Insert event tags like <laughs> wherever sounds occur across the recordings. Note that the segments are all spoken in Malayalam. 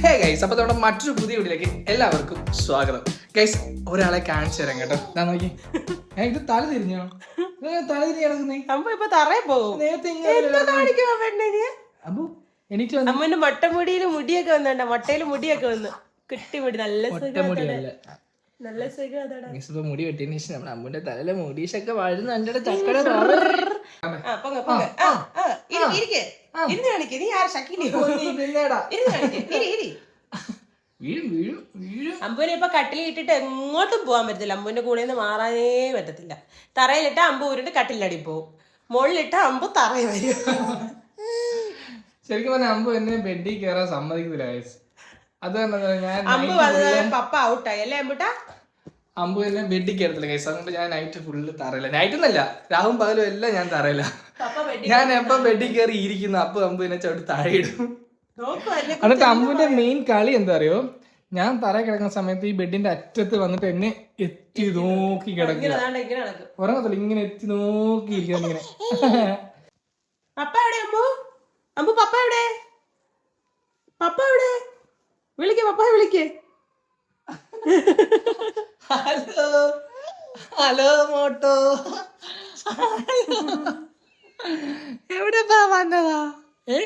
ഹേ ഗൈസ് അപ്പൊ നമ്മുടെ മറ്റൊരു പുതിയ വീട്ടിലേക്ക് എല്ലാവർക്കും സ്വാഗതം. ഗൈസ് ഒരാളെ കാണിച്ചു തരാം കേട്ടോ. ഞാൻ നോക്കി. <laughs> ഞാൻ ഇത് തല തിരിഞ്ഞോ? തല തിരിഞ്ഞ് കിടക്കുന്നേ. അമ്മ ഇപ്പൊ തറയിൽ പോകും. നേരത്തെ എന്താ കാണിക്കുവാ പെണ്ണെ നീ? അപ്പൊ എനിക്ക് വന്ന. അമ്മന്റെ മൊട്ടമുടിയിൽ മുടിയൊക്കെ വന്നണ്ട മട്ടയിൽ മുടിയൊക്കെ വന്ന്. കിട്ടി മുടി. നല്ല നല്ല സുഖം അതാടാ. ഇപ്പൊ മുടി വെട്ടിയതിന് ശേഷം നമ്മുടെ അമ്മൂന്റെ തലയിലെ മുടീഷൊക്കെ വഴുന്ന എന്റെ വീഴും അമ്പുവിനെ ഇപ്പൊ കട്ടിലിൽ ഇട്ടിട്ട് എങ്ങോട്ടും പോകാൻ പറ്റത്തില്ല. അമ്പുവിന്റെ കൂടെ നിന്ന് മാറാനേ പറ്റത്തില്ല. തറയിലിട്ട അമ്പു ഉരുണ്ട് കട്ടിലടി പോവും. മുകളിലിട്ട അമ്പു തറയിൽ വരും. ശരിക്കും പറഞ്ഞ അമ്പു എന്നെ ബെഡിൽ കയറാൻ സമ്മതിക്കുന്നില്ല അത് തന്നെ ഞാൻ അമ്പു വന്നത് പപ്പ ഔട്ടായി അല്ലേ അമ്പുട്ടാ അമ്പു എന്നെ ബെഡിൽ കയറത്തില്ല ഗൈസ് അതുകൊണ്ട് ഞാൻ നൈറ്റ് ഫുള്ള് തറയില്ല നൈറ്റ് എന്നല്ല രാവും പകലും എല്ലാം ഞാൻ തറയില്ല ഞാൻ എപ്പം ബെഡിൽ കയറി ഇരിക്കുന്നു അപ്പൊ അമ്പു എന്നെ ചവിട്ടി താഴെയിടും എന്നിട്ട് അമ്പുവിന്റെ മെയിൻ കളി എന്താ അറിയോ ഞാൻ തറ കിടക്കുന്ന സമയത്ത് ഈ ബെഡിന്റെ അറ്റത്ത് വന്നിട്ട് എന്നെ എത്തി നോക്കി. കിടക്കുക. ഉറങ്ങത്തില്ല ഇങ്ങനെ എത്തി നോക്കി ഇരിക്കുന്നു ഇങ്ങനെ. പപ്പ എവിടെ അമ്പു? അമ്പു പപ്പ എവിടെ? പപ്പ എവിടെ? വിളിക്കേ പപ്പ വിളിക്ക്. ഹലോ. ഹലോ മോട്ടോ. എവിടെ വന്നതാ? ഏ?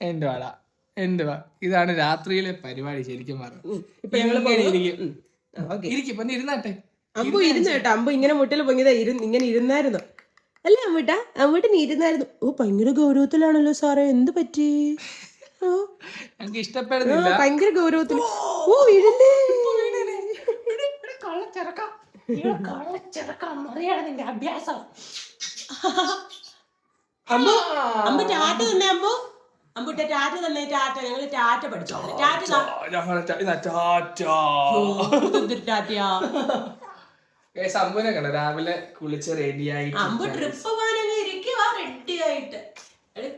എന്റെ വാടാ എന്റെ വാ. ഇതാണ് രാത്രിയിലെ പരിപാടി ശരിക്കും പറഞ്ഞു. ഇരിക്കും. പിന്നെ ഇരുന്നാട്ടെ. അമ്പു ഇരുന്നു കേട്ടോ. അമ്പു ഇങ്ങനെ മുട്ടിൽ പൊങ്ങിയതാ ഇരുന്ന് ഇങ്ങനെ ഇരുന്നായിരുന്നു. അല്ല അമ്മൂട്ട അമ്മൂട്ടൻ ഇരുന്നായിരുന്നു. ഓ ഭയങ്കര ഗൗരവത്തിലാണല്ലോ സാറേ എന്ത് പറ്റി? ഭയങ്കര ഗൗരവത്തിൽ. ഓ. അമ്പു അമ്പു ടാറ്റ തന്നെ ടാറ്റ തന്നെ ടാറ്റ. ഞങ്ങൾ ടാറ്റ പഠിച്ചു. കണ്ടോ? രാവിലെ കുളിച്ച് റെഡിയായി അമ്പു ട്രിപ്പ് പോകാനൊക്കെ ഇരിക്കുവാ റെഡി ആയിട്ട്.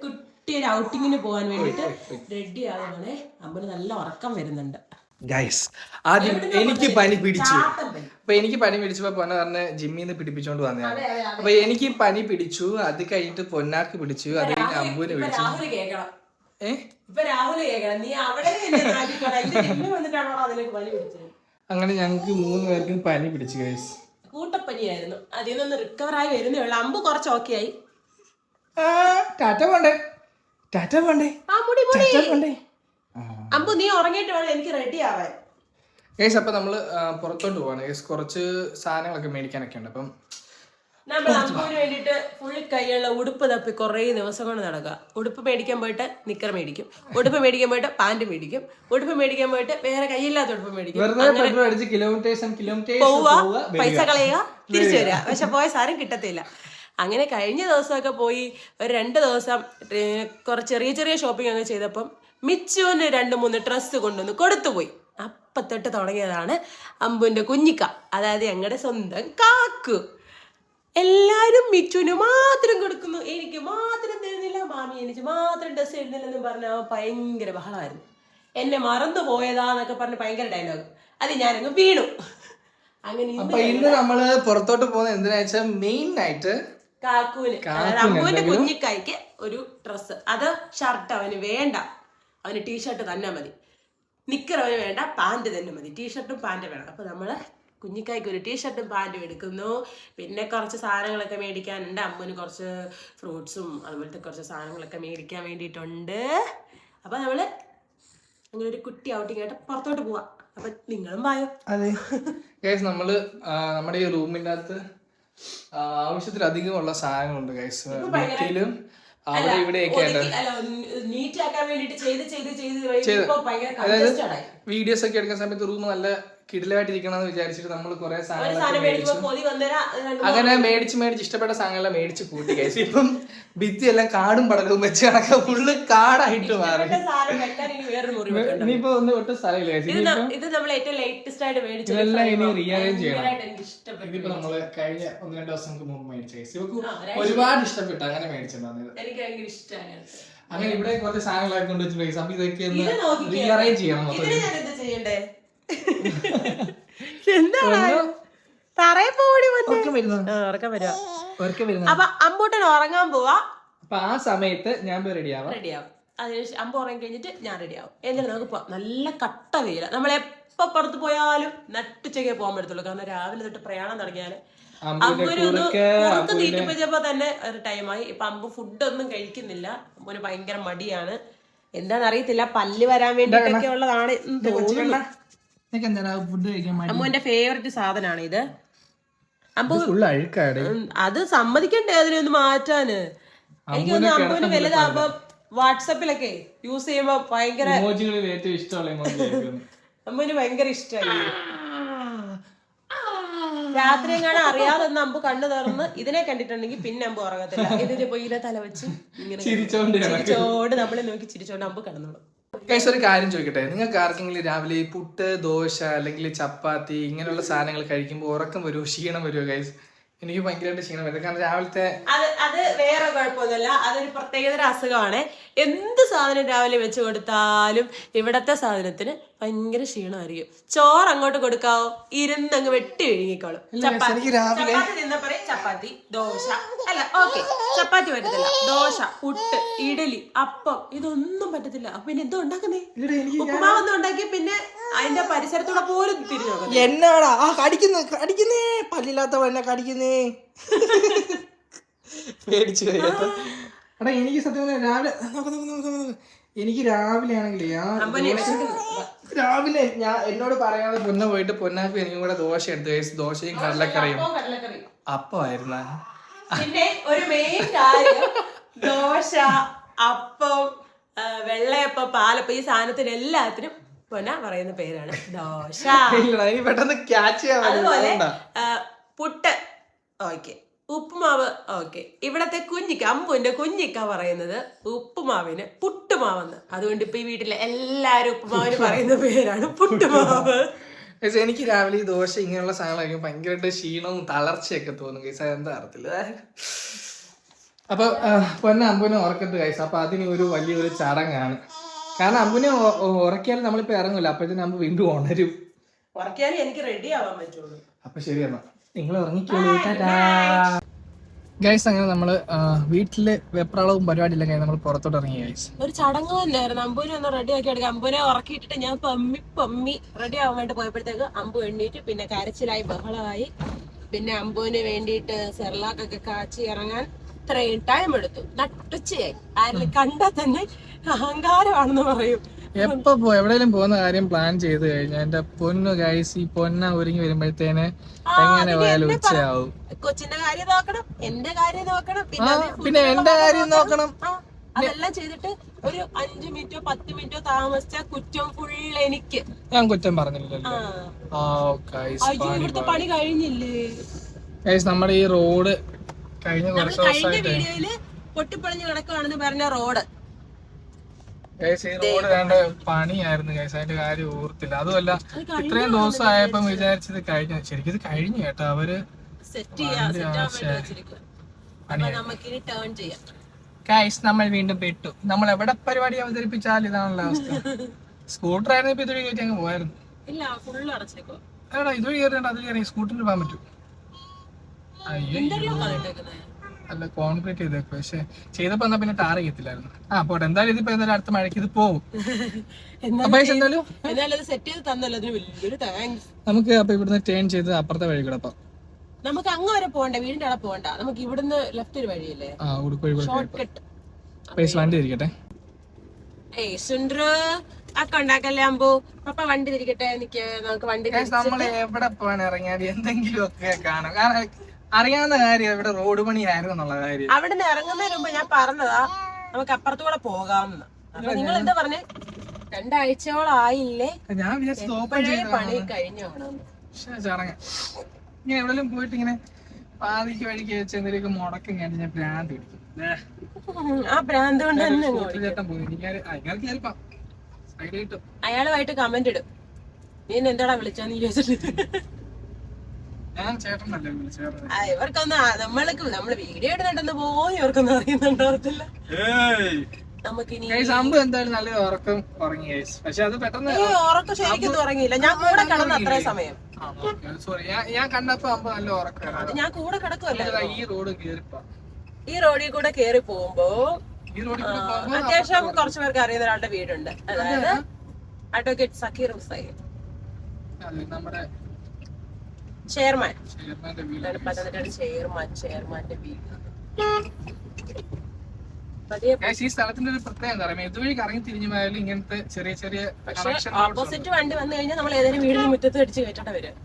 കുട്ടി ഒരു ഔട്ടിങ്ങിന് പോകാൻ വേണ്ടിട്ട് റെഡി ആവുകയാണെ അമ്പിന് നല്ല ഉറക്കം വരുന്നുണ്ട്. ഗൈസ് ആദ്യം എനിക്ക് പനി പിടിച്ചു. അപ്പൊ എനിക്ക് പനി പിടിച്ചപ്പോ പൊന്ന പറഞ്ഞ് ജിമ്മിൽ നിന്ന് പിടിപ്പിച്ചോണ്ട് വന്നതാണ് അപ്പൊ എനിക്ക് പനി പിടിച്ചു. അത് കഴിഞ്ഞിട്ട് പൊന്നാക്ക് പിടിച്ചു. അത് കഴിഞ്ഞ് അമ്പുവിനെ ഇപ്പൊ പിടിച്ചു അങ്ങനെ ഞങ്ങൾക്ക് മൂന്ന് പേർക്കും പനി പിടിച്ചു ഗൈസ് കൂട്ടപ്പനിയായിരുന്നു. അതിൽ നിന്ന് റിക്കവർ ആയി വരുന്നേ ഉള്ളൂ. അമ്പ് കുറച്ച് ഓക്കെ ആയി. ടാറ്റ പോണ്ടേ? ടാറ്റ പോണ്ടേ? ആ മുടി മുടി. ടാറ്റ പോണ്ടേ? അമ്പു നീ ഉറങ്ങിയിട്ട് വേണം എനിക്ക് റെഡി ആവാൻ. ഏസ് അപ്പൊ നമ്മൾ പുറത്തോട്ട് പോവാണ്. ഏസ് കുറച്ച് സാധനങ്ങളൊക്കെ മേടിക്കാനൊക്കെ ഉണ്ട്. അപ്പം നമ്മൾ അമ്പുവിന് വേണ്ടിട്ട് ഫുൾ കൈയുള്ള ഉടുപ്പ് തപ്പി കുറേ ദിവസം കൊണ്ട് നടക്കുക ഉടുപ്പ് മേടിക്കാൻ പോയിട്ട് നിക്കർ മേടിക്കും. ഉടുപ്പ് മേടിക്കാൻ പോയിട്ട് പാന്റ് മേടിക്കും. ഉടുപ്പ് മേടിക്കാൻ പോയിട്ട് വേറെ കൈയില്ലാത്ത ഉടുപ്പ് മേടിക്കും. പോവുക പൈസ കളയുക തിരിച്ചു വരിക. പക്ഷെ പോയ സാധനം കിട്ടത്തില്ല. അങ്ങനെ കഴിഞ്ഞ ദിവസമൊക്കെ പോയി ഒരു രണ്ട് ദിവസം കുറച്ച് ചെറിയ ചെറിയ ഷോപ്പിംഗ് ഒക്കെ ചെയ്തപ്പം മിച്ചുവിന് രണ്ട് മൂന്ന് ഡ്രസ്സ് കൊണ്ടുവന്ന് കൊടുത്തുപോയി. അപ്പം തൊട്ട് തുടങ്ങിയതാണ് അമ്പുവിന്റെ കുഞ്ഞിക്ക. അതായത് ഞങ്ങളുടെ സ്വന്തം കാക്കു. എല്ലാവരും മിച്ചുവിന് മാത്രം കൊടുക്കുന്നു. എനിക്ക് മാത്രം തരുന്നില്ല. മാമി എനിക്ക് മാത്രം ഡ്രസ്സ് തരുന്നില്ലെന്ന് പറഞ്ഞ അവൻ ഭയങ്കര ബഹളമായിരുന്നു എന്നെ മറന്നു പോയതാന്നൊക്കെ പറഞ്ഞ് ഭയങ്കര ഡയലോഗ് അത് ഞാനങ്ങ് വീണു. അങ്ങനെ ഇന്ന് അപ്പൊ ഇന്ന് നമ്മൾ പുറത്തോട്ട് പോകുന്നത് എന്തിനാ വെച്ചാൽ മെയിൻ ആയിട്ട് കാക്കൂന് അതായത് അമ്മുവിന്റെ കുഞ്ഞിക്കായ്ക്ക് ഒരു ഡ്രസ്സ്. അത് ഷർട്ട് അവന് വേണ്ട. അവന് ടീഷർട്ട് തന്നെ മതി. നിക്കർ അവന് വേണ്ട പാന്റ് തന്നെ മതി. ടീഷർട്ടും പാന്റ് വേണം. അപ്പോൾ നമ്മൾ കുഞ്ഞിക്കായ്ക്ക് ഒരു ടീഷർട്ടും പാന്റും എടുക്കുന്നു. പിന്നെ കുറച്ച് സാധനങ്ങളൊക്കെ മേടിക്കാനുണ്ട്. അമ്മുവിന് കുറച്ച് ഫ്രൂട്ട്സും അതുപോലത്തെ കുറച്ച് സാധനങ്ങളൊക്കെ മേടിക്കാൻ വേണ്ടിയിട്ടുണ്ട്. അപ്പോൾ നമ്മൾ അങ്ങനെ ഒരു കുട്ടി ഔട്ടിംഗ് ആയിട്ട് പുറത്തോട്ട് പോവാം. അപ്പൊ നിങ്ങളും വായോ. അതെ. ഗൈസ് നമ്മൾ നമ്മുടെ ഈ റൂമിന്റെ അകത്ത് ആവശ്യത്തിലധികമുള്ള സാധനങ്ങളുണ്ട് ഗൈസ് ഭിത്തിയിലും അവിടെ ഇവിടെയൊക്കെ നീറ്റ് ആക്കാൻ വേണ്ടിട്ട് ചെയ്ത് ചെയ്ത് ചെയ്ത് ഇപ്പൊ ഭയങ്കര ആയി വീഡിയോസ് ഒക്കെ എടുക്കുന്ന സമയത്ത് റൂം നല്ല കിടിലായിട്ട് ഇരിക്കണമെന്ന് വിചാരിച്ചിട്ട് നമ്മൾ കുറെ ഒരു സാധനം മേടിക്കുമ്പോ കൊതി വന്നേരാ അങ്ങനെ മേടിച്ച് മേടിച്ച് ഇഷ്ടപ്പെട്ട സാധനങ്ങളെ മേടിച്ച് കൂട്ടി കഴിച്ചു ഇപ്പം ഭിത്തി എല്ലാം കാടും പടലവും വെച്ച് കണക്കെ ഫുള്ള് കാടായിട്ട് മാറി. ഇനിയിപ്പോ ഒന്ന് ഒട്ടും സ്ഥലമില്ല ഇതെല്ലാം ഇനി റീഅറേഞ്ച് ചെയ്യണം. ഇതിപ്പോ നമ്മൾ കഴിഞ്ഞ ഒന്ന് രണ്ട് ദിവസം മുമ്പ് മേടിച്ച ഗൈസ് ഇവക്ക് ഒരുപാട് ഇഷ്ടപ്പെട്ടു. അങ്ങനെ മേടിച്ചിട്ടുണ്ടായിരുന്നു എനിക്ക് ഭയങ്കര ഇഷ്ടമാണ് അങ്ങനെ ഇവിടെ കുറച്ച് സാധനങ്ങളൊക്കെ കൊണ്ട് വെച്ചിട്ടുണ്ട് ഗൈസ് അപ്പൊ ഇതൊക്കെ ഒന്ന് റീഅറേഞ്ച് ചെയ്യണം മൊത്തം ചെയ്യണ്ടേ? അപ്പൊ അമ്പൂട്ടൻ ഉറങ്ങാൻ പോവാ. അപ്പൊ ആ സമയത്ത് ഞാൻ റെഡിയാവും അതിന് ശേ- അമ്പ് ഉറങ്ങി കഴിഞ്ഞിട്ട് ഞാൻ റെഡി ആവും. എന്നിട്ട് നമുക്ക് പോവാം. നല്ല കട്ട വെയില. നമ്മൾ എപ്പോ പുറത്ത് പോയാലും നട്ടുച്ചയ്ക്കേ പോകാൻ പറ്റത്തുള്ളൂ. കാരണം രാവിലെ തൊട്ട് പ്രയാണം തുടങ്ങിയാൽ കുറുക്ക് തന്നെ ഒരു ടൈമായി ഇപ്പൊ അമ്പ് ഫുഡൊന്നും കഴിക്കുന്നില്ല. അമ്പൂന് ഭയങ്കര മടിയാണ്. എന്താണെന്നറിയത്തില്ല പല്ല് വരാൻ വേണ്ടിട്ടൊക്കെ ഉള്ളതാണ് തോന്നുന്നു. അമ്മുവിന്റെ ഫേവറേറ്റ് സാധനമാണ് ഇത്. അത് സമ്മതിക്കണ്ടേ അതിനൊന്ന് മാറ്റാന്? എനിക്ക് തോന്നുന്നു അമ്മുവിന് വലുതാകുമ്പോ വാട്സപ്പിലൊക്കെ യൂസ് ചെയ്യുമ്പോ ഭയങ്കര അമ്മുവിന് ഭയങ്കര ഇഷ്ടമായി. രാത്രി എങ്ങാനും അറിയാതെ ഒന്ന് അമ്പു കണ്ണു തുറന്ന് ഇതിനെ കണ്ടിട്ടുണ്ടെങ്കിൽ പിന്നെ അമ്പു ഉറങ്ങത്തില്ല. ഇതിന്റെ പോയി തല വെച്ച് ഇങ്ങനെ ചിരിച്ചോണ്ട് ചിരിച്ചോട് നമ്മളെ നോക്കി ചിരിച്ചോണ്ട് അമ്പു കിടന്നോളും. ഗൈസ് ഒരു കാര്യം ചോദിക്കട്ടെ. നിങ്ങൾക്ക് ആർക്കെങ്കിലും രാവിലെ ഈ പുട്ട് ദോശ അല്ലെങ്കിൽ ചപ്പാത്തി ഇങ്ങനെയുള്ള സാധനങ്ങൾ കഴിക്കുമ്പോൾ ഉറക്കം വരുമോ ക്ഷീണം വരുമോ ഗൈസ് എനിക്ക് ഭയങ്കരമായിട്ട് ക്ഷീണം വരും കാരണം രാവിലത്തെ അത് അത് വേറെ കുഴപ്പമൊന്നുമില്ല. അതൊരു പ്രത്യേകതര അസുഖമാണ്. എന്ത് സാധനം രാവിലെ വെച്ച് കൊടുത്താലും ഇവിടത്തെ സാധനത്തിന് ഭയങ്കര ക്ഷീണമായിരിക്കും. ചോറ് അങ്ങോട്ട് കൊടുക്കാവോ? ഇരുന്നങ്ങ് വെട്ടി വിഴുങ്ങിക്കോളും. ചപ്പാത്തി. എനിക്ക് രാവിലെ ചപ്പാത്തി പറയും ചപ്പാത്തി ദോശ. അല്ല ഓക്കെ ചപ്പാത്തി പറ്റത്തില്ല. ദോശ പുട്ട് ഇഡലി അപ്പം ഇതൊന്നും പറ്റത്തില്ല. അപ്പൊ പിന്നെ എന്തോ ഉണ്ടാക്കുന്നേ? ഉപ്പുമാവൊന്നും ഉണ്ടാക്കി പിന്നെ അതിന്റെ പരിസരത്തൂടെ പോലും തിരിഞ്ഞു എന്നാടാ? ആ കടിക്കുന്നു കടിക്കുന്നേ. പല്ലില്ലാത്തവ എന്നെ കടിക്കുന്നേ. പേടിച്ചു എടാ എനിക്ക് സത്യം രാവിലെ നോക്ക് നോക്ക് നോക്ക് നോക്ക് നോക്ക്. എനിക്ക് രാവിലെ ആണെങ്കിൽ ആ രാവിലെ ഞാൻ എന്നോട് പറയാതെ പൊന്ന പോയിട്ട് പൊന്നാപ്പി എനിക്കും കൂടെ ദോശ എടുത്ത് കഴിച്ച് ദോശയും കടലക്കറിയും. അപ്പമായിരുന്ന? പിന്നെ ഒരു മെയിൻ കാര്യം ദോശ അപ്പം വെള്ളയപ്പം പാലപ്പം ഈ സാധനത്തിന് എല്ലാത്തിനും പൊന്ന പറയുന്ന പേരാണ്. ദോശ. പെട്ടെന്ന് ക്യാച്ച് ചെയ്യാൻ അതുപോലെ പുട്ട് ഓക്കെ. ഉപ്പുമാവ് ഓക്കെ. ഇവിടത്തെ കുഞ്ഞിക്ക അമ്പുവിന്റെ കുഞ്ഞിക്ക പറയുന്നത് ഉപ്പുമാവിന് പുട്ടുമാവെന്ന്. അതുകൊണ്ട് ഇപ്പൊ ഈ വീട്ടിലെ എല്ലാരും ഉപ്പുമാവിന് പറയുന്ന പേരാണ് പുട്ടുമാവ്. എനിക്ക് രാവിലെ ഈ ദോശ ഇങ്ങനെയുള്ള സാധനങ്ങൾ കഴിക്കും ഭയങ്കരമായിട്ട് ക്ഷീണവും തളർച്ചയൊക്കെ തോന്നും കൈസ എന്താ അറിയത്തില്ല അപ്പൊ പൊന്ന അമ്പുനെ ഉറക്കത്ത് കൈസ അപ്പൊ അതിന് ഒരു വലിയൊരു ചടങ്ങാണ്. കാരണം അമ്പുനെ ഉറക്കിയാൽ നമ്മളിപ്പോ ഇറങ്ങില്ല അപ്പഴത്തേനും അമ്പ് വീണ്ടും ഉണരും. ഉറക്കിയാലേ എനിക്ക് റെഡി ആവാൻ പറ്റുള്ളൂ. അപ്പൊ ശരി എന്നാ. നിങ്ങൾ ഇറങ്ങിക്കോളൂ ഗൈസ് അങ്ങനെ നമ്മൾ ആ, വീട്ടിൽ വെപ്രാളവും പരിപാടിയില്ല കഴിഞ്ഞ് നമ്മൾ പുറത്തോട്ട് ഇറങ്ങി ഗൈസ് ഒരു ചടങ്ങ് തന്നെയായിരുന്നു അമ്പൂനെ ഒന്ന് റെഡി ആക്കി എടുക്കാം അമ്പൂനെ ഉറക്കിയിട്ടിട്ട് ഞാൻ പമ്മി പമ്മി റെഡി ആവാൻ വേണ്ടി പോയപ്പോഴത്തേക്ക് അമ്പു എണ്ണീറ്റ് പിന്നെ കരച്ചിലായി ബഹളമായി. പിന്നെ അമ്പൂന് വേണ്ടിയിട്ട് സെർലാക്കൊക്കെ കാച്ചി ഇറങ്ങാൻ ഇത്രയും ടൈം എടുത്തു. നട്ടുച്ചയായി. ആരും കണ്ടാൽ തന്നെ അഹങ്കാരമാണെന്ന് പറയും. എപ്പോ പോ എവിടെയെങ്കിലും പോകുന്ന കാര്യം പ്ലാൻ ചെയ്ത് കഴിഞ്ഞാൽ എന്റെ പൊന്നു ഗൈസ് ഈ പൊന്ന ഒരുങ്ങി വരുമ്പോഴത്തേന് എങ്ങനെ പോയാലും ഉച്ചയാവും. കൊച്ചിന്റെ കാര്യം നോക്കണം എന്റെ കാര്യം നോക്കണം പിന്നെ എന്റെ കാര്യം നോക്കണം. അതെല്ലാം ചെയ്തിട്ട് ഒരു അഞ്ചു മിനിറ്റോ പത്ത് മിനിറ്റോ താമസിച്ച കുറ്റം ഫുൾ എനിക്ക്. ഞാൻ കുറ്റം പറഞ്ഞില്ലല്ലോ. ഇവിടുത്തെ പണി കഴിഞ്ഞില്ലേ? ഗൈസ് നമ്മുടെ ഈ റോഡ് കഴിഞ്ഞ കുറച്ച് ദിവസമായിട്ട് വീഡിയോയിൽ പൊട്ടിപ്പൊളിഞ്ഞ് കിടക്കുവാണെന്ന് പറഞ്ഞ റോഡ് റോഡ് വേണ്ട പണിയായിരുന്നു ഗൈസ് അതിന്റെ കാര്യം ഓർത്തില്ല. അതുമല്ല ഇത്രയും ദിവസം ആയപ്പം വിചാരിച്ചത് കഴിഞ്ഞു. ശരിക്കും ഇത് കഴിഞ്ഞു കേട്ടോ അവർ ഗൈസ് നമ്മൾ വീണ്ടും പെട്ടു. നമ്മൾ എവിടെ പരിപാടി അവതരിപ്പിച്ചാൽ ഇതാണല്ലോ അവസ്ഥ സ്കൂട്ടർ ആയിരുന്നു ഇപ്പൊ ഇതുവഴി കയറ്റി അങ്ങ് പോയായിരുന്നു. എടാ ഇതുവഴി കയറിയാണ്ട് അതിൽ കയറി സ്കൂട്ടറിൽ പോകാൻ പറ്റും. അയ്യോ അല്ല കോൺക്രീറ്റ് ചെയ്തേക്കും. പക്ഷെ ചെയ്തപ്പോ എന്നാ പിന്നെ ടാർ ചെയ്യത്തില്ലായിരുന്നു. ആ പോട്ടെ. എന്തായാലും ഇതിപ്പോ എന്തായാലും അടുത്ത മഴയ്ക്ക് ഇത് പോവും. എന്തായാലും സെറ്റ് ചെയ്ത് തന്നല്ലോ. അതിന് വലിയൊരു താങ്ക്സ് നമുക്ക് അപ്പൊ ഇവിടുന്ന് ടേൺ ചെയ്ത് അപ്പുറത്തെ വഴി കിടപ്പാ നമുക്ക് അങ്ങ് വരെ പോകണ്ട. വീടിന്റെ അവിടെ പോകണ്ട. നമുക്ക് ഇവിടുന്ന് ലെഫ്റ്റ് ഒരു വഴിയില്ലേ? ആ ഉടുപ്പ് വഴി ഷോർട്ട് കട്ട് പേസ് വണ്ടി ഇരിക്കട്ടെ ഏയ് സുന്ദ്ര അക്ക ഉണ്ടാക്കല്ലേ അമ്പു? പപ്പ വണ്ടി തിരിക്കട്ടെ. എനിക്ക് നമുക്ക് വണ്ടി നമ്മൾ എവിടെ പോകാൻ ഇറങ്ങിയാൽ എന്തെങ്കിലും ഒക്കെ കാണാം. കാരണം അറിയാവുന്ന കാര്യം ഇവിടെ റോഡ് പണിയായിരുന്നു എന്നുള്ള കാര്യം. അവിടെ നിന്ന് ഇറങ്ങുന്നതിന് മുമ്പ് ഞാൻ പറഞ്ഞതാ നമുക്ക് അപ്പുറത്തൂടെ പോകാമെന്ന്. അപ്പൊ നിങ്ങൾ എന്താ പറഞ്ഞേ? രണ്ടാഴ്ചയോളം ആയില്ലേ? ഞാൻ വിചാരിച്ചത് ഓപ്പൺ പണി കഴിഞ്ഞു ഇങ്ങനെ എവിടെയെങ്കിലും പോയിട്ട് ഇങ്ങനെ പാതിക്ക് വഴിക്ക് വെച്ച് എന്തെങ്കിലും മുടക്കം കണ്ടു ഞാൻ ഭ്രാന്ത് പിടിക്കും. ആ ഭ്രാന്ത് കൊണ്ട് ചേട്ടൻ പോയി. അയാളുമായിട്ട് കമന്റ് ഇടും. നീ എന്താടാ വിളിച്ചാന്ന് ചോദിച്ചിട്ട് ഞാൻ ചേട്ടനല്ലേ വിളിച്ചേർന്നത് ആ, ഇവർക്കൊന്നും നമ്മൾക്ക് നമ്മൾ വീഡിയോ ഇടുന്നുണ്ടെന്ന് പോലും ഇവർക്കൊന്നും അറിയുന്നുണ്ടാവത്തില്ല നമുക്കിനി ഗൈസ് അമ്പ് എന്തായാലും നല്ല ഉറക്കം ഉറങ്ങി പക്ഷെ അത് പെട്ടെന്ന് ഉറക്കം ശരിക്കും ഉറങ്ങിയില്ല. ഞാൻ കൂടെ കിടന്ന അത്രയും സമയം. സോറി ഞാൻ കണ്ടപ്പോ അമ്പ നല്ല ഉറക്കം ഞാൻ കൂടെ കിടക്കുമല്ലേ ഈ റോഡ് കേറിപ്പോ. ഈ റോഡിൽ കൂടെ കേറി പോകുമ്പോ അത്യാവശ്യം കുറച്ചു പേർക്ക് അറിയുന്ന ഒരാളുടെ വീടുണ്ട്. അതായത് അഡ്വക്കേറ്റ് സക്കീർ ഹുസൈൻ. നമ്മുടെ ചെയർമാൻ വീട് ചെയർമാൻ ചെയർമാന്റെ വീട് ഈ സ്ഥലത്തിന്റെ ഒരു പ്രത്യേകത ഇതുവഴി കറങ്ങി തിരിഞ്ഞു പോയാലും ഇങ്ങനത്തെ ചെറിയ ചെറിയ ഓപ്പോസിറ്റ് വണ്ടി വന്നു കഴിഞ്ഞാൽ നമ്മൾ ഏതെങ്കിലും വീടിന് മുറ്റത്ത് അടിച്ച് കയറ്റേണ്ട വരും.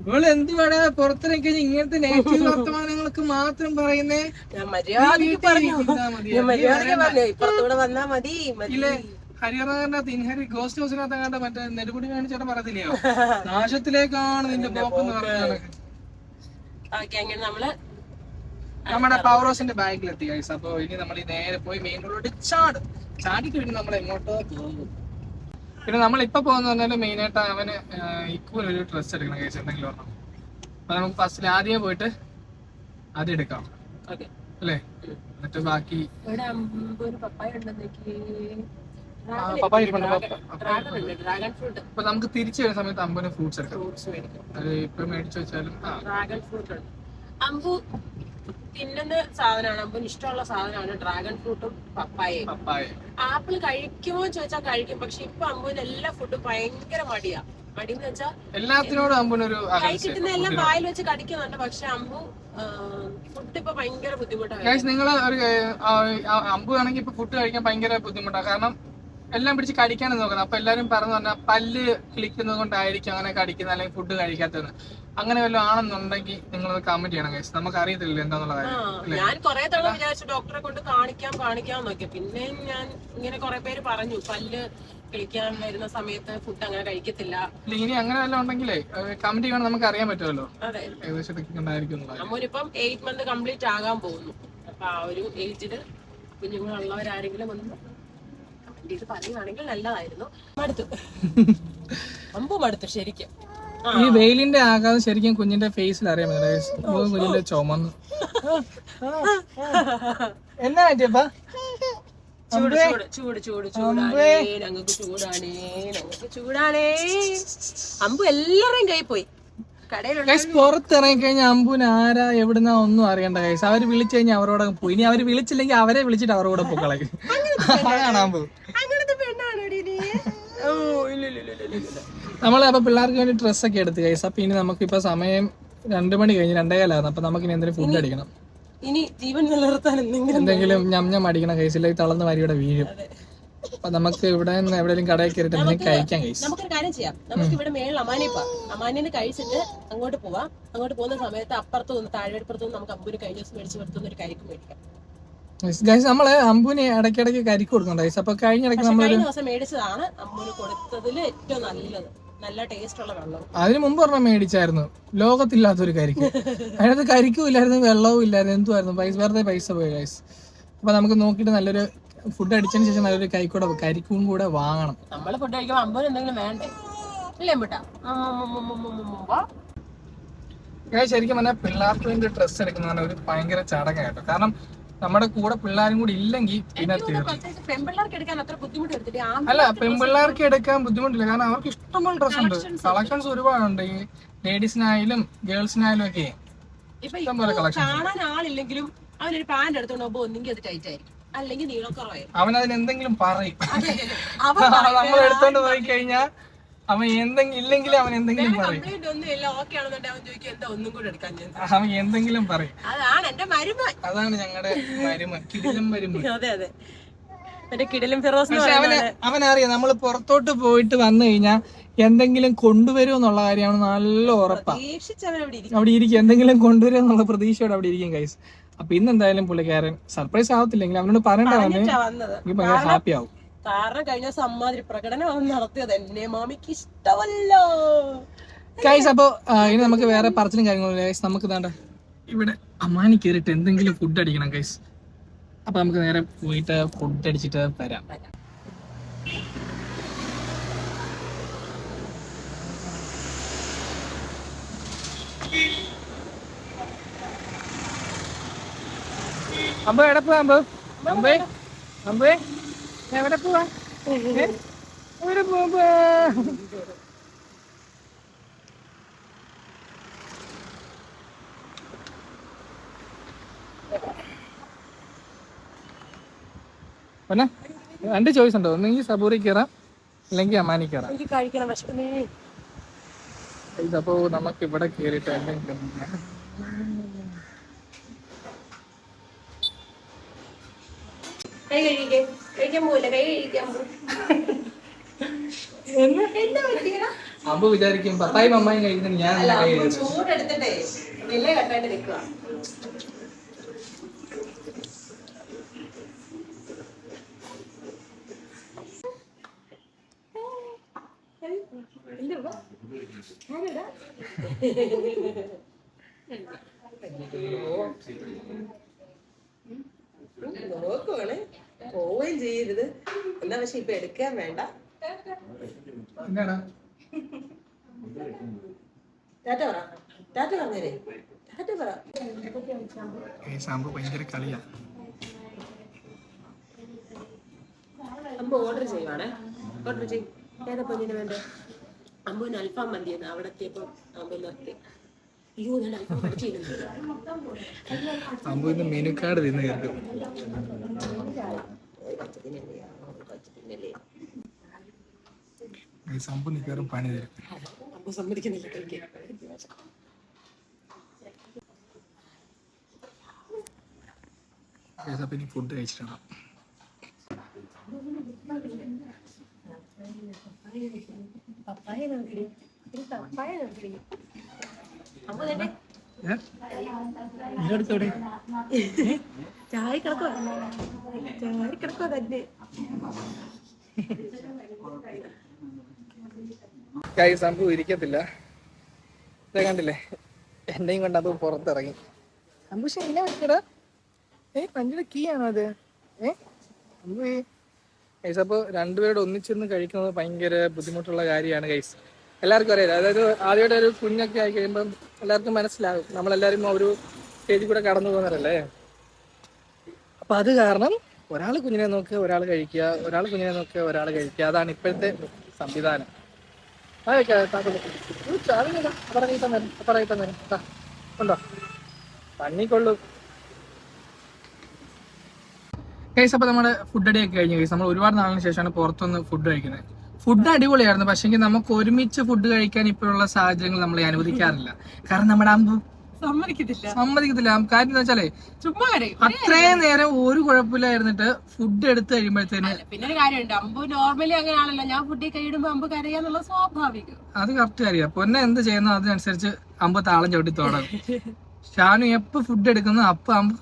നിങ്ങൾ എന്ത് വേണേ പുറത്തിറക്കി ഇങ്ങനത്തെ നെഗറ്റീവ് <laughs> വർത്തമാനങ്ങൾക്ക് മാത്രം പറയുന്നേ? ഞാൻ മര്യാദയ്ക്ക് പറഞ്ഞു. മര്യാദ പറഞ്ഞു. ഇപ്പുറത്തൂടെ വന്നാ മതി ഹരിഹറിനകത്ത് ഇൻഹരി ഗോസ്റ്റ് ഹൗസിനകത്ത് അങ്ങാണ്ട് മറ്റേ നെടുമുടി കാണിച്ചേട്ടൻ പറയത്തില്ലയോ? <laughs> നാശത്തിലേക്കാണ് നിന്റെ പോക്ക്. എന്ന് പറയുന്നത് അങ്ങനെ നമ്മൾ നമ്മുടെ പവർ ഹൗസിന്റെ ബാഗിലെത്തി ഗൈസ് അപ്പൊ ഇനി നമ്മൾ ഈ നേരെ പോയി മെയിൻ റോഡിലോട്ട് ചാടും. ചാടിട്ട് പിന്നെ നമ്മൾ എങ്ങോട്ടോ പോകും. പിന്നെ നമ്മൾ ഇപ്പൊ പോകുന്ന പറഞ്ഞാൽ മെയിൻ ആയിട്ട് അവന് ഇക്കുവൽ ഒരു ഡ്രസ് എടുക്കണം ഗൈസ് എന്തെങ്കിലും പറഞ്ഞു അപ്പൊ നമുക്ക് ഫസ്റ്റിൽ ആദ്യം പോയിട്ട് അത് എടുക്കാം. അല്ലേ? എന്നിട്ട് ബാക്കി പപ്പായ ഇപ്പൊ നമുക്ക് തിരിച്ചു വരുന്ന സമയത്ത് അമ്പന് ഫ്രൂട്ട്സ് എടുക്കാം. അത് ഇപ്പൊ മേടിച്ചു വെച്ചാലും ഡ്രാഗൺ ഫ്രൂട്ട് ഉണ്ട്. അമ്പു തിന്നുന്ന സാധനമാണ്. അമ്പുന് ഇഷ്ടമുള്ള സാധനമാണ് ഡ്രാഗൺ ഫ്രൂട്ടും പപ്പായയും. ആപ്പിൾ കഴിക്കുമോ ചോദിച്ചാൽ കഴിക്കും. പക്ഷെ ഇപ്പൊ അമ്പുവിന് എല്ലാ ഫുഡും ഭയങ്കര മടിയാ. മടി എന്ന് വെച്ചാൽ എല്ലാത്തിനോടും അമ്പനൊരു കൈ കിട്ടുന്ന എല്ലാം വായിൽ വെച്ച് കടിക്കുന്നുണ്ട്. പക്ഷെ അമ്പു ഫുഡ് ഇപ്പൊ ഭയങ്കര ബുദ്ധിമുട്ടാണ് ഗൈസ് നിങ്ങൾ ഒരു അമ്പു ആണെങ്കിൽ ഇപ്പൊ ഫുഡ് കഴിക്കാൻ ഭയങ്കര ബുദ്ധിമുട്ടാണ് കാരണം എല്ലാം പിടിച്ച് കടിക്കാനാണ് നോക്കുന്നത്. അപ്പൊ എല്ലാരും പറഞ്ഞു പറഞ്ഞാൽ പല്ല് കിളിക്കുന്നത് കൊണ്ടായിരിക്കും അങ്ങനെ കടിക്കുന്നത് അല്ലെങ്കിൽ ഫുഡ് കഴിക്കാത്തത് അങ്ങനെ വല്ലതും ആണെന്നുണ്ടെങ്കിൽ നിങ്ങൾ കമന്റ് ചെയ്യണം ഗൈസ് നമുക്ക് അറിയത്തില്ല എന്താന്നുള്ള കാര്യം ഞാൻ കുറെ തവണ വിചാരിച്ചു ഡോക്ടറെ കൊണ്ട് കാണിക്കാം കാണിക്കാം നോക്കി പിന്നെ ഞാൻ ഇങ്ങനെ കുറെ പേര് പറഞ്ഞു പല്ല് കിളിക്കാൻ വരുന്ന സമയത്ത് ഫുഡ് അങ്ങനെ കഴിക്കത്തില്ല. ഇനി അങ്ങനെ വല്ലതും ഉണ്ടെങ്കിലേ കമന്റ് ചെയ്യണം നമുക്ക് അറിയാൻ പറ്റുമല്ലോ. അതെ. ഏകദേശം നമ്മളിപ്പം. എയ്റ്റ് മന്ത് കംപ്ലീറ്റ് ആകാൻ പോകുന്നു. അപ്പൊ ആ ഒരു ഏജിൽ കുഞ്ഞുങ്ങളുള്ളവരാരെങ്കിലും ഒന്ന് ചെയ്ത് പറയുവാണെങ്കിൽ നല്ലതായിരുന്നു. മടുത്തു. അമ്പു മടുത്തു ശരിക്കും. ഈ വെയിലിന്റെ ആഘാതം ശരിക്കും കുഞ്ഞിന്റെ ഫേസിൽ അറിയാൻ guys. കുഞ്ഞിന്റെ ചുമന്ന്. എന്നാ പറ്റിയപ്പാ ചൂട് ചൂട് ചൂട് ചൂട് ചൂടാണേ. ഞങ്ങൾക്ക് ചൂടാണേ ഞങ്ങൾക്ക് ചൂടാണേ. അമ്പു എല്ലാരെയും കൈ പോയി. പുറത്തിറങ്ങി കഴിഞ്ഞാൽ അമ്പുന് ആരാ എവിടുന്ന ഒന്നും അറിയണ്ട കൈസ് അവർ വിളിച്ചു കഴിഞ്ഞാൽ അവരോട് പോയി. ഇനി അവർ വിളിച്ചില്ലെങ്കിൽ അവരെ വിളിച്ചിട്ട് അവരോട് പൊക്കളയും അതാണ് അമ്പു. അങ്ങനത്തെ പെണ്ണാണോ നീ? ഓ ഇല്ല ഇല്ല ഇല്ല ഇല്ല ഇല്ല. നമ്മൾ അപ്പൊ പിള്ളേർക്ക് വേണ്ടി ഡ്രസ്സ് ഒക്കെ എടുത്ത് കൈസ് അപ്പൊ ഇനി നമുക്ക് ഇപ്പൊ സമയം രണ്ടു മണി കഴിഞ്ഞ് രണ്ടേ കാലാണ് അപ്പൊ നമുക്ക് ഇനി എന്തെങ്കിലും ഫുഡ് അടിക്കണം. ഇനി ജീവൻ നിലനിർത്താൻ എന്തെങ്കിലും എന്തെങ്കിലും ഞം ഞം അടിക്കണം ഇല്ലെങ്കിൽ തളർന്ന് വരിയുടെ വീഴും. അപ്പൊ നമുക്ക് ഇവിടെ നിന്ന് എവിടെയെങ്കിലും കടയിൽ കയറിട്ട് എന്തെങ്കിലും കഴിക്കാൻ കഴിച്ചു നമുക്കൊരു കാര്യം ചെയ്യാം. നമുക്ക് ഇവിടെ മേളിൽ അമാനി പോവാം അമാനിന്ന് കഴിച്ചിട്ട് അങ്ങോട്ട് പോവാം. അങ്ങോട്ട് പോകുന്ന സമയത്ത് അപ്പുറത്ത് നിന്ന് താഴെപ്പുറത്ത് നിന്ന് നമുക്ക് അമ്പൂര് കഴിഞ്ഞ ദിവസം മേടിച്ച് കൊടുത്തുന്ന ഒരു കരിക്ക് മേടിക്കാം. ഗൈസ് നമ്മൾ അമ്പൂന് ഇടയ്ക്കിടയ്ക്ക് കരിക്ക് കൊടുക്കണം ഗൈസ് അപ്പൊ കഴിഞ്ഞ ഇടയ്ക്ക് നമ്മൾ കഴിഞ്ഞ ദിവസം മേടിച്ചതാണ്. അമ്പൂന് കൊടുത്തതിൽ ഏറ്റവും നല്ലത്. നല്ല ടേസ്റ്റ് ഉള്ള വെള്ളം അതിന് മുമ്പ് പറഞ്ഞാൽ മേടിച്ചായിരുന്നു. ലോകത്തില്ലാത്തൊരു കരിക്ക്. അതിനകത്ത് കരിക്കും ഇല്ലായിരുന്നു വെള്ളവും ഇല്ലായിരുന്നു എന്തുമായിരുന്നു പൈസ വെറുതെ പൈസ പോയി ഗൈസ് അപ്പൊ നമുക്ക് നോക്കിയിട്ട് നല്ലൊരു ഫുഡ് അടിച്ചതിന് ശേഷം നല്ലൊരു കൈക്കൂടെ കരിക്കും കൂടെ വാങ്ങണം. നമ്മൾ ഫുഡ് കഴിക്കുമ്പോൾ അമ്പത് എന്തെങ്കിലും വേണ്ടേ? ഇല്ലേ ശരിക്കും പറഞ്ഞാൽ പിള്ളേർക്ക് വേണ്ടി ഡ്രസ്സ് എടുക്കുന്ന ഒരു ഭയങ്കര ചടങ്ങായിട്ടോ കാരണം നമ്മുടെ കൂടെ പിള്ളേരും കൂടി ഇല്ലെങ്കിൽ പിന്നെ അല്ല പെൺപിള്ളേർക്ക് എടുക്കാൻ ബുദ്ധിമുട്ടില്ല. കാരണം അവർക്ക് ഇഷ്ടംപോലെ ഡ്രസ് ഉണ്ട്. കളക്ഷൻസ് ഒരുപാടുണ്ട്. ഈ ലേഡീസിനായാലും ഗേൾസിനായാലും ഒക്കെ. ഇഷ്ടംപോലെ കളക്ഷൻ കാണാൻ ആളില്ലെങ്കിലും അവനൊരു പാന്റ് എടുത്തോണ്ട് ഒന്നെങ്കിൽ അത് ടൈറ്റ് ആയിരിക്കും. അല്ലെങ്കിൽ നീളക്കുറവായിരിക്കും അവൻ അതിന് എന്തെങ്കിലും പറയും. നമ്മൾ എടുത്തോണ്ട് പോയി കഴിഞ്ഞാൽ അവൻ എന്തെങ്കിലും ഇല്ലെങ്കിൽ അവൻ എന്തെങ്കിലും പറയും. അവൻ എന്തെങ്കിലും പറയും. അതാണ് എന്റെ മരുമ അതാണ് ഞങ്ങളുടെ മരുമ കിടിലം മരുമ <laughs> അതെ അതെ. കിടലും ഫിറോസ് അവന് അവനറിയാം നമ്മൾ പുറത്തോട്ട് പോയിട്ട് വന്നു കഴിഞ്ഞാൽ എന്തെങ്കിലും കൊണ്ടുവരും എന്നുള്ള കാര്യമാണ് നല്ല ഉറപ്പാണ് പ്രതീക്ഷിച്ചവൻ അവിടെ ഇരിക്കും. അവിടെ ഇരിക്കും. എന്തെങ്കിലും കൊണ്ടുവരും എന്നുള്ള പ്രതീക്ഷയോടെ അവിടെ ഇരിക്കും കൈസ് അപ്പൊ ഇന്ന് എന്തായാലും പുള്ളിക്കാരൻ സർപ്രൈസ് ആവത്തില്ലെങ്കിൽ അവനോട് പറയണ്ട അവന് വന്നത്. എനിക്ക് ഭയങ്കര ഹാപ്പി ആവും. കാരണം കഴിഞ്ഞ സമ്മാതിരി അമ്മാതിരി പ്രകടനം അവൻ നടത്തിയത്. എന്നെ മാമിക്ക് ഇഷ്ടമല്ലോ. ഗൈസ് അപ്പോ ഇനി നമുക്ക് വേറെ പറച്ചിലും കാര്യങ്ങളും ഗൈസ് നമുക്ക് വേണ്ട ഇവിടെ അമ്മാനി കയറിയിട്ട് എന്തെങ്കിലും ഫുഡ് അടിക്കണം ഗൈസ് അപ്പൊ നമുക്ക് നേരെ പോയിട്ട് ഫുഡ് അടിച്ചിട്ട് വരാം. അമ്പോ എവിടെ പോവാ അമ്പ? അമ്പേ അമ്പേ എവിടെ പോവാ? എവിടെ പോവാ പിന്നെ രണ്ട് ചോയ്സ് ഉണ്ടോ? ഒന്നെങ്കിൽ സബൂറി കയറാം അല്ലെങ്കിൽ അമാനി കയറാം ഇതപ്പോ നമുക്ക് ഇവിടെ കേറിട്ടുണ്ടെങ്കിൽ എന്തെങ്കിലും കൈ കഴിക്കേ കഴിക്കാൻ പോവില്ല. കൈ കഴിക്കാൻ <laughs> പോകും എന്താ പറ്റിയടാ? അമ്പ് വിചാരിക്കും പത്തായി അമ്മായി കഴിക്കുന്നത് ഞാൻ അമ്മ. ചൂടെടുത്തിട്ടേ നെല്ല് കട്ടായിട്ട് നിൽക്കുക. നോക്കുവാണ് <laughs> ചെയ്യരുത്. എന്നാ പക്ഷെ ഇപ്പൊ എടുക്കാൻ വേണ്ട. ടാറ്റ പറ. ടാറ്റ പറഞ്ഞേരേ. ടാറ്റ പറ. ഈ സാമ്പു ഭയങ്കര കളിയാ. അമ്പ ഓർഡർ ചെയ്യുവാണേ. ഓർഡർ ചെയ്യും ഏതാ പൊന്നിന് വേണ്ട അമ്മുവിന് അൽഫാം മന്തിയെന്ന് അവിടെ എത്തിയപ്പോ അമ്പു നിർത്തി. അയ്യോ ഞാൻ അൽഫാം പഠിച്ചിരുന്നു. സാമ്പു ഇന്ന് മെനു കാർഡ് തിന്ന് കേൾക്കും നിൽക്കാറും പണി തരും. സമ്മതിക്കുന്നില്ല അപ്പൊ ഇനി ഫുഡ് കഴിച്ചിട്ടാണ്. പപ്പായ നോക്കി പപ്പായ നോക്കി അമ്മ തന്നെ. അടുത്തോടെ ചായ കിടക്കോ ചായ കിടക്കോ തന്നെ. സംഭവം ഇരിക്കത്തില്ല. കണ്ടില്ലേ? എന്നെയും കൊണ്ട് അത് പുറത്തിറങ്ങി. അമ്പുഷ എന്നെ പറ്റിയടാ ഏ പഞ്ചിയുടെ കീ ആണോ അത്? ഏ അമ്പു ഗൈസ് രണ്ടുപേരോട് ഒന്നിച്ചിരുന്ന് കഴിക്കുന്നത് ഭയങ്കര ബുദ്ധിമുട്ടുള്ള കാര്യമാണ് ഗൈസ് എല്ലാവർക്കും അറിയാം അതായത് ആദ്യമായിട്ട് ഒരു കുഞ്ഞൊക്കെ ആയി കഴിയുമ്പം എല്ലാവർക്കും മനസ്സിലാകും. നമ്മളെല്ലാവരും ഒരു സ്റ്റേജിൽ കൂടെ കടന്നു പോകുന്നവരല്ലേ? അപ്പൊ അത് കാരണം ഒരാൾ കുഞ്ഞിനെ നോക്കുക ഒരാൾ കഴിക്കുക ഒരാൾ കുഞ്ഞിനെ നോക്കുക ഒരാൾ കഴിക്കുക. അതാണ് ഇപ്പോഴത്തെ സംവിധാനം. കേസ് അപ്പൊ നമ്മുടെ ഫുഡ് അടി ഒക്കെ കഴിഞ്ഞു കേസ് നമ്മൾ ഒരുപാട് നാളിന് ശേഷമാണ് പുറത്തുനിന്ന് ഫുഡ് കഴിക്കുന്നത്. ഫുഡ് അടിപൊളിയായിരുന്നു പക്ഷെങ്കിൽ നമുക്ക് ഒരുമിച്ച് ഫുഡ് കഴിക്കാൻ ഇപ്പോഴുള്ള സാഹചര്യങ്ങൾ നമ്മളെ അനുവദിക്കാറില്ല. കാരണം നമ്മുടെ അമ്പു സമ്മതിക്കത്തില്ല. സമ്മതിക്കത്തില്ല. കാര്യം എന്താ വെച്ചാലേ ചുമ്മാ കരയും അത്രയും നേരം ഒരു കുഴപ്പമില്ലായിരുന്നിട്ട് ഫുഡ് എടുത്തു കഴിയുമ്പോഴത്തേന് പിന്നെ ഒരു കാര്യമുണ്ട്. അമ്പു നോർമലി അങ്ങനെയാണല്ലോ. ഞാൻ ഫുഡ് കഴിയുമ്പോ അമ്പ് കരയാന്നുള്ള സ്വാഭാവികം. അത് കറക്റ്റ് അറിയാം പൊന്നെ എന്ത് ചെയ്യുന്നു അതിനനുസരിച്ച് അമ്പ താളം ചവിട്ടി തുടങ്ങും ഷാനു എപ്പോ ഫുഡ് എടുക്കുന്നു അപ്പൊ അമ്പ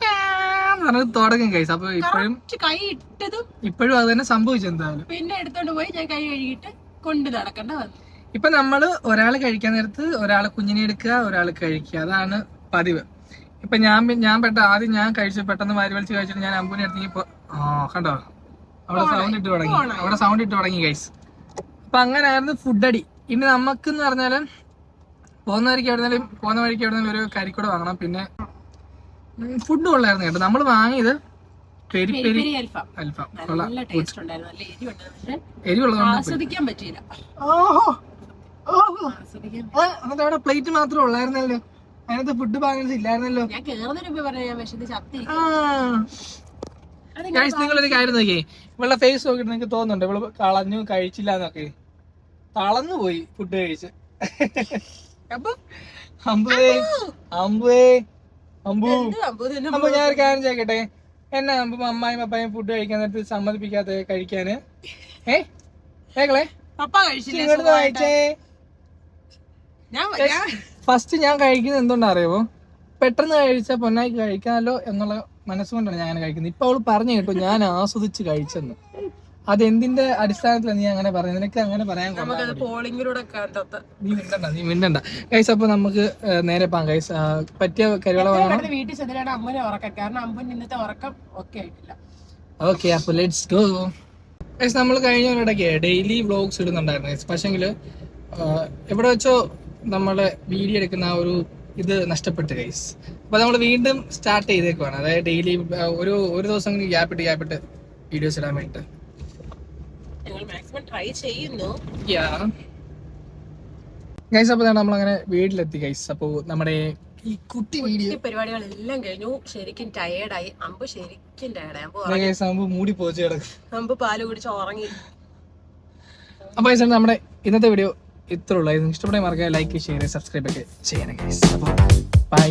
പറഞ്ഞത് തുടങ്ങും കൈസ് അപ്പൊ ഇപ്പോഴും കൈ ഇട്ടതും ഇപ്പോഴും അത് തന്നെ സംഭവിച്ചു എന്തായാലും പിന്നെ എടുത്തോണ്ട് പോയി ഞാൻ കൈ കഴുകിട്ട് കൊണ്ട് നടക്കണ്ട വന്നു. ഇപ്പൊ നമ്മൾ ഒരാൾ കഴിക്കാൻ നേരത്ത് ഒരാൾ കുഞ്ഞിനെ എടുക്കുക ഒരാൾ കഴിക്കുക. അതാണ് പതിവ്. ഇപ്പൊ ഞാൻ ഞാൻ പെട്ട ആദ്യം ഞാൻ കഴിച്ചു പെട്ടെന്ന് വാരി വലിച്ച് കഴിച്ചിട്ട് ഞാൻ അമ്പൂനെ എടുത്തെങ്കിൽ പോ ആ കണ്ടോ? അവിടെ സൗണ്ട് ഇട്ട് തുടങ്ങി. അവിടെ സൗണ്ട് ഇട്ട് തുടങ്ങി കഴിച്ച് അപ്പൊ അങ്ങനായിരുന്നു ഫുഡ് അടി. ഇനി നമുക്ക് എന്ന് പറഞ്ഞാൽ പോകുന്ന വഴിക്ക് എവിടെന്നാലും പോകുന്ന വഴിക്ക് എവിടെന്നാലും ഒരു കരിക്കൂടെ വാങ്ങണം. പിന്നെ ഫുഡ് കൊള്ളായിരുന്നു കേട്ടോ. നമ്മൾ വാങ്ങിയത് പെരി പെരി പെരി അൽഫാം. അൽഫാം. കൊള്ളാം. നല്ല ടേസ്റ്റ് ഉണ്ടായിരുന്നു. നല്ല എരിവുണ്ടായിരുന്നു പക്ഷെ എരിവുള്ളതുകൊണ്ട് ആസ്വദിക്കാൻ പറ്റിയില്ല. ഓഹോ. എന്നിട്ട് അവിടെ പ്ലേറ്റ് മാത്രമേ ഉള്ളായിരുന്നല്ലോ. അതിനകത്ത് ഫുഡ് ബാലൻസ് ഇല്ലായിരുന്നല്ലോ. ഞാൻ കേറുന്നതിന് മുമ്പ് പറഞ്ഞ ഞാൻ വിശന്ന് ചത്തി ആ. ഗൈസ് നിങ്ങളൊരു കാര്യം നോക്കിയേ. ഇവളുടെ ഫേസ് നോക്കിയിട്ട് നിങ്ങക്ക് തോന്നുന്നുണ്ട്? ഇവൾ കളഞ്ഞു കഴിച്ചില്ല എന്നൊക്കെ. തളന്നു പോയി ഫുഡ് കഴിച്ച്. അപ്പൊ അമ്പുവേ അമ്പുവേ അമ്പു. അപ്പൊ ഞാൻ ഒരു കാര്യം ചെയ്യട്ടെ എന്നെ അമ്പു അമ്മായും അപ്പായും ഫുഡ് കഴിക്കാൻ നേരത്ത് സമ്മതിപ്പിക്കാത്ത കഴിക്കാന്? ഏ? കേക്കളെ പപ്പ കഴിച്ചില്ല ഇങ്ങോട്ട് കഴിച്ചേ ഞാൻ ഞാൻ ഫസ്റ്റ് ഞാൻ കഴിക്കുന്നത് എന്തുകൊണ്ടാ അറിയുമോ പെട്ടെന്ന് കഴിച്ച പൊന്നായി കഴിക്കാമല്ലോ എന്നുള്ള മനസ്സുകൊണ്ടാണ് ഞാൻ അങ്ങനെ കഴിക്കുന്നത്. ഇപ്പൊ അവൾ പറഞ്ഞു കേട്ടോ ഞാൻ ആസ്വദിച്ച് കഴിച്ചെന്ന്. അതെന്തിന്റെ അടിസ്ഥാനത്തിലാണ് നീ അങ്ങനെ പറയുന്നത് നിനക്ക് അങ്ങനെ പറയാൻ നീ മിണ്ടണ്ട നീ മിണ്ടണ്ട. കൈസ് അപ്പൊ നമുക്ക് നേരെ പോകാം. കൈസ് പറ്റിയ കരിവള വാങ്ങണം വീട്ടിൽ ചെന്നിട്ടാണ് അമ്മനെ ഉറക്കം. കാരണം അമ്മൻ ഇന്നത്തെ ഉറക്കം ഒക്കെ ആയിട്ടില്ല. ഓക്കെ അപ്പൊ ലെറ്റ്സ് ഗോ കൈസ് നമ്മൾ കഴിഞ്ഞ ഒരിടയ്ക്ക് ഡെയിലി വ്ലോഗ്സ് ഇടുന്നുണ്ടായിരുന്നു പക്ഷെങ്കിൽ പക്ഷെങ്കിൽ എവിടെ വെച്ചോ നമ്മളെ വീഡിയോ എടുക്കുന്ന ആ ഒരു ഇത് നഷ്ടപ്പെട്ട് ഗൈസ് അപ്പോൾ നമ്മൾ വീണ്ടും സ്റ്റാർട്ട് ചെയ്തേക്കുവാണ്. അതായത് ഡെയിലി ഒരു ഒരു ദിവസം ഗ്യാപ്പ് ഇട്ട് ഗ്യാപ്പ് ഇട്ട് വീഡിയോസ് ഇടാൻ വേണ്ടിയിട്ട് ഗൈസ് അപ്പോൾ നമ്മൾ അങ്ങനെ വീട്ടിലെത്തി ഗൈസ് അപ്പോൾ നമ്മുടെ ഈ കുട്ടി വീഡിയോ പരിപാടികളെല്ലാം കഴിഞ്ഞു. ശരിക്കും ടയേർഡായി അമ്പ് ശരിക്കും ടയേർഡായി അമ്പ് മൂടി പോച്ച് കിടക്കും അമ്പ് പാൽ കുടിച്ച് ഉറങ്ങി. അപ്പോൾ നമ്മുടെ ഇന്നത്തെ വീഡിയോ ഇത്രയുള്ളൂ. ഉള്ളൂ ഇഷ്ടപ്പെട്ട മറക്കുക ലൈക്ക് ഷെയർ സബ്സ്ക്രൈബ് ഒക്കെ ചെയ്യണം അപ്പോൾ ബൈ